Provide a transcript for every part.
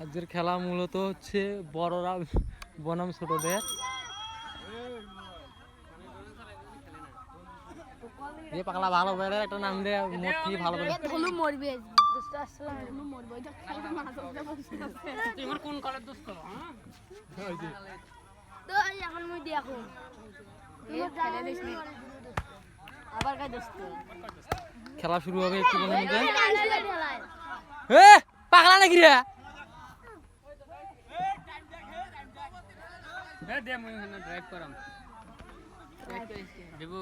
আজকের খেলা মূলত হচ্ছে বড়রা বনাম ছোটদের। এ পাগলা ভালো বেড়ে একটা নাম দে মোট কি ভালো করে। ধনু মরবে তোমার কোন কালের দোস্ত তো এই এখন মুই দি এখন খেলে দিস নি। আবার কাজ দোস্ত খেলা শুরু হবে একটু মধ্যে পাগলা নাকি রে? দে দে মুই হনা ড্রাইভ করাম দেবু।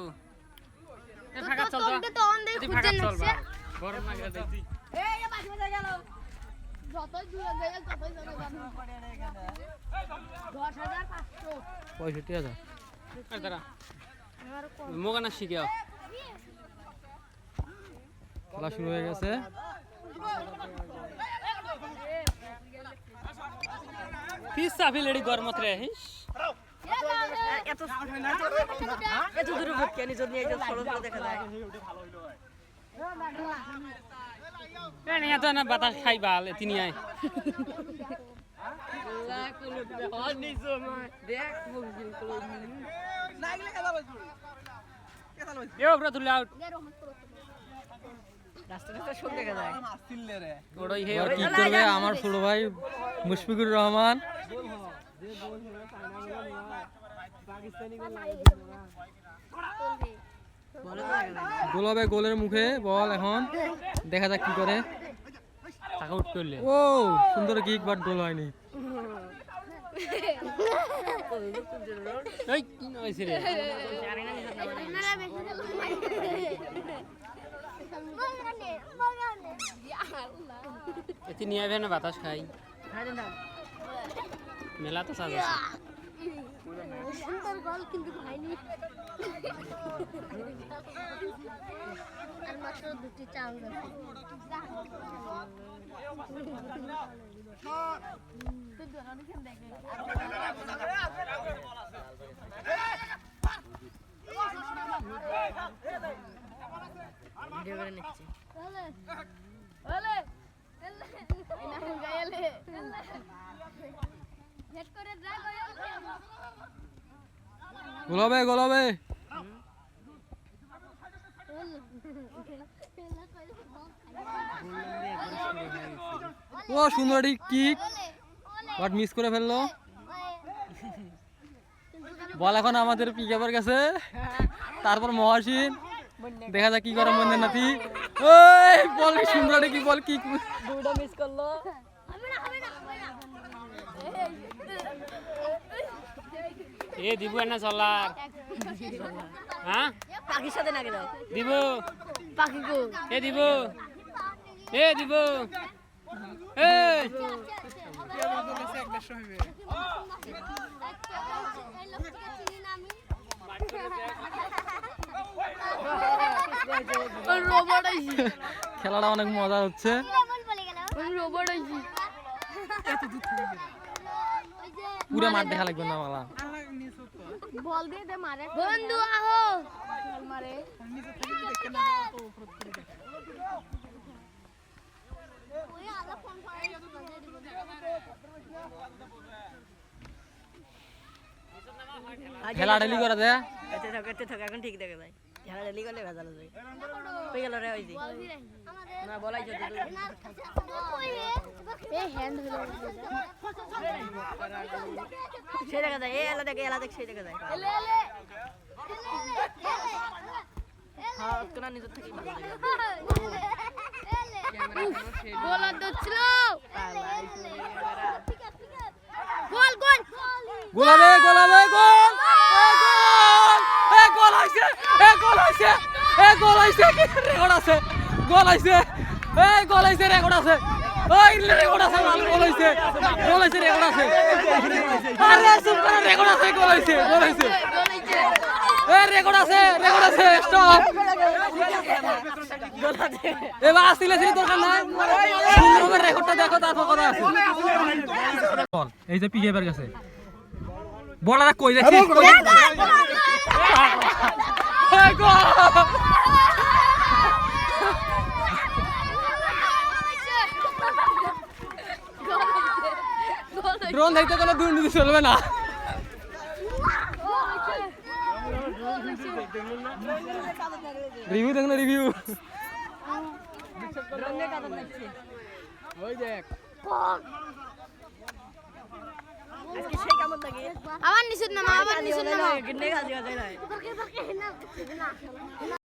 এ ফাঁকা চল তো তো অন দেই খুঁজে ফাঁকা চল নাচ্ছে বা গরম না গেলে দেখি এ বাকি বাজে গেল। যতই দূরে যায় ততই চলে যাবে দশ হাজার পাঁচশো। পঁয়ষট্টি হাজার দাঁড়া মোগানা শিখাও খেলা শুরু হয়ে গেছে। পিস চাপি লেডি গরমত রে হিস এত দূরে ভটকে আনি যদি একজন সরল করে দেখা যায় বাতাস খাই বাল তিনি আমার ছোট ভাই মুশফিকুর রহমান। বলে তো দেখা যায় গোল হবে গোলের মুখে বল এখন। দেখা যাক কি করে। টাকা উঠ করলে। ও সুন্দর কিক বাট গোল হয়নি। এই কি হইছে রে? এ তিনি আইবে না বাতাস খাই। মেলা তো সাজ সুন্দর গল কিন্তু হয়নি আর মাত্র দুটি দেখে ভিডিও করে নিচ্ছি গোল হবে গোল হবে ও, সুন্দর কিক। বাট মিস করে ফেলল। বল এখন আমাদের পিকাপের কাছে তারপর মহাসিন। দেখা যাক কি করে মন্দির নাতি। ওই, বল সুন্দর কি, বল কি দুটো মিস করল। এ দিব না চলার হ্যাঁ পাখির সাথে দাও দিব। পাখি গো এ দিব। এ দিব। এ। খেলাটা অনেক মজা হচ্ছে। আমি রোবট আইছি পুরো মাঠ দেখা লাগবে না মালা। বল দিয়ে দে মারে। বন্ধু আহো। মারে খেলা ঢেলি করে দে। এতে থাক এতে থাক এখন ঠিক দেখা যায় ঝাড়া ঢালি করলে ভেজাল যায় হয়ে গেল রে হয়েছি না বলাই যদি সেই দেখা যায় এ এলা দেখে এলা দেখ সেই দেখা যায় হ্যাঁ নিজের থেকে গোল দিচ্ছিল গোল গোল গোল হবে গোল হবে গোল এ গোল হইছে এ গোল হইছে এ গোল হইছে কি রেকর্ড আছে? গোল হইছে এ গোল হইছে রেকর্ড আছে। ওই রেকর্ড আছে ভালো গোল হইছে গোল হইছে রেকর্ড আছে। আরে চুপ করে রেকর্ড আছে গোল হইছে গোল হইছে এ রেকর্ড আছে রেকর্ড আছে স্টপ এবার আসলে ছিল দরকার নাই সুন্দরভাবে রেকর্ডটা দেখো তারপর কথা আছে। বল এই যে পিকেবার কাছে। বল। আর কই যাচ্ছে? গোল হইছে ড্রোন দেখতে কোনো দুর্নীতি চলবে না। রিভিউ দেখুন রিভিউ ওই দেখ। আবার নিচুত নামা আবার নিচুত নামা